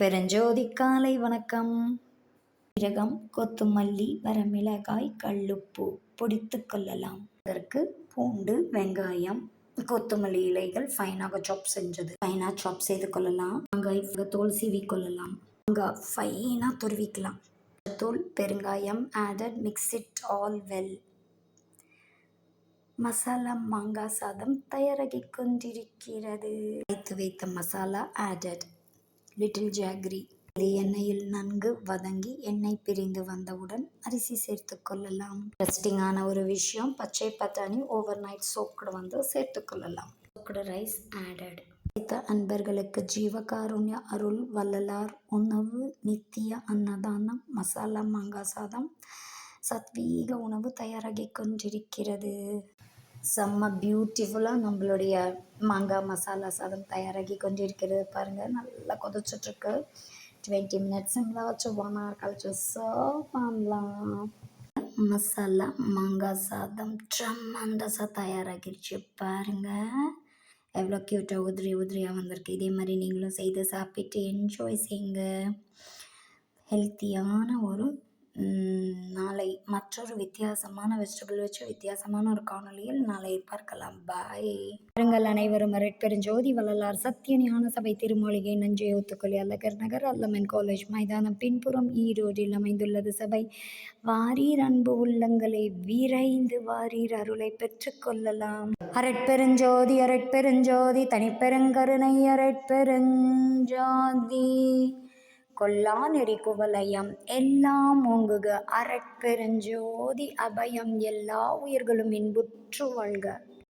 பெருஞ்சோதி காலை வணக்கம். சீரகம் கொத்துமல்லி வரமிளகாய் கல்லுப்பு பொடித்து கொள்ளலாம். அதற்கு பூண்டு வெங்காயம் கொத்தமல்லி இலைகள் ஃபைனாக சாப் செஞ்சது. ஃபைனாக சாப் செய்து கொள்ளலாம். வெங்காய தோல் சீவி கொள்ளலாம். வெங்காய் ஃபைனாக துருவிக்கலாம். தூள் பெருங்காயம் added mix it all well masala மாங்காய் சாதம் தயாராகி கொண்டிருக்கிறது. வைத்து வைத்த மசாலா ஆடட் லிட்டில் ஜாக்ரி. இது எண்ணெயில் நன்கு வதங்கி எண்ணெய் பிரிந்து வந்தவுடன் அரிசி சேர்த்து கொள்ளலாம். இன்ட்ரெஸ்டிங்கான ஒரு விஷயம் பச்சை பட்டாணி ஓவர் நைட் சோக்கடு வந்து சேர்த்து கொள்ளலாம். சோக்கடு ரைஸ் ஆடட் வைத்த அன்பர்களுக்கு ஜீவகாருண்ய அருள் வள்ளலார் உணவு நித்திய அன்னதானம் மசாலா மாங்காய் சாதம் சத்வீக உணவு தயாராகி கொண்டிருக்கிறது. செம்ம பியூட்டிஃபுல்லாக நம்மளுடைய மாங்காய் மசாலா சாதம் தயாராகி கொண்டிருக்கிறது. பாருங்கள் நல்லா கொதிச்சிட்ருக்கு. டுவெண்ட்டி மினிட்ஸுங்களா வச்சு ஒன் ஹவர் கழிச்சு சர்வ் பண்ணலாம் மசாலா மாங்காய் சாதம் ட்ரம்மண்டஸாக தயாராகிருச்சு. பாருங்கள் எவ்வளோ க்யூட்டாக உதிரி உதிரியாக வந்திருக்கு. இதே மாதிரி நீங்களும் செய்து சாப்பிட்டு என்ஜாய் செய்யுங்க. ஹெல்த்தியான ஒரு மற்றொரு வித்தியாசமான வெஜிடபிள் வச்சு வித்தியாசமான ஒரு காணொளியில் நாளை பார்க்கலாம். பாய் பாருங்கள் அனைவரும் அரட்பெருஞ்சோதி வள்ளலார் சத்திய ஞான சபை திருமொழிகை நஞ்சை ஒத்துக்கொள்ளி அல்லகர் நகர் அல்லமன் காலேஜ் மைதானம் பின்புறம் ஈரோடில் அமைந்துள்ளது சபை. வாரீர் அன்பு உள்ளங்களை விரைந்து வாரீர் அருளை பெற்றுக்கொள்ளலாம் அரட்பெருஞ்சோதி அரட்பெருஞ்சோதி தனிப்பெருங்கருணை அரட்பெருஞ்சோதி கொல்லாநெறி குவலயம் எல்லாம் ஓங்குக. அரட்பெருஞ்சோதி அபயம் எல்லா உயிர்களும் இன்புற்று வாழ்க.